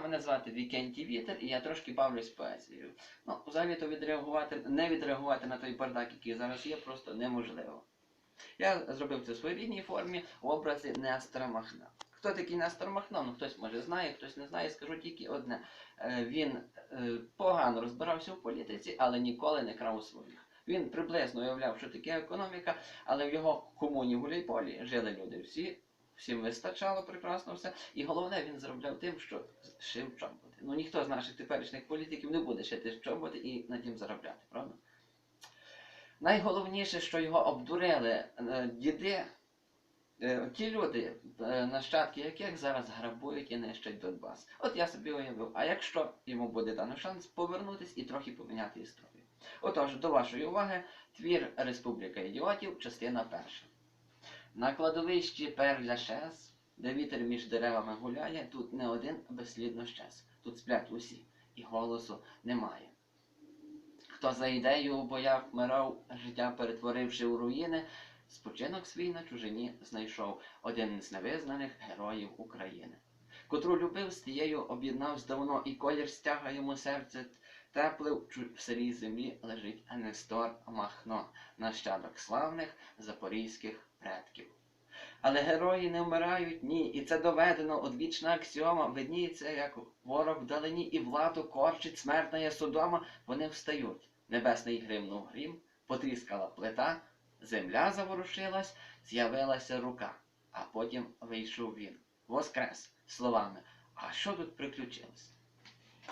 Мене звати Вікентій Вітер, і я трошки бавлюсь поезією. Ну, взагалі то відреагувати, не відреагувати на той бардак, який зараз є, просто неможливо. Я зробив це в своєрідній формі в образі Нестора Махна. Хто такий Нестор Махно? Ну хтось може знає, хтось не знає, скажу тільки одне. Е, Він е, погано розбирався в політиці, але ніколи не крав у своїх. Він приблизно уявляв, що таке економіка, але в його комуні Гуляйполі жили люди всі, всім вистачало прекрасно все. І головне, він заробляв тим, що шив чоботи. Ну ніхто з наших теперішніх політиків не буде шити чоботи і на тім заробляти, правда? Найголовніше, що його обдурили е, діди, е, ті люди, е, нащадки яких зараз грабують і нищать Донбас. От я собі уявив, а якщо йому буде дано шанс повернутись і трохи поміняти історію. Отож, до вашої уваги, твір Республіка ідіотів, частина перша. На кладовищі перля щез, де вітер між деревами гуляє, тут не один безслідно щез. Тут сплять усі, і голосу немає. Хто за ідею у боях вмирав, життя перетворивши у руїни, спочинок свій на чужині знайшов один з невизнаних героїв України. Котру любив, з тією об'єднавсь давно, і колір стяга йому серце тепле в сирій землі лежить Анестор Махно, нащадок славних запорізьких предків. Але герої не вмирають, ні, і це доведено, одвічна аксіома, видніється, як ворог вдалині, і владу корчить смертна є Содома, вони встають. Небесний гримнув грім, потріскала плита, земля заворушилась, з'явилася рука, а потім вийшов він. Воскрес словами. А що тут приключилось?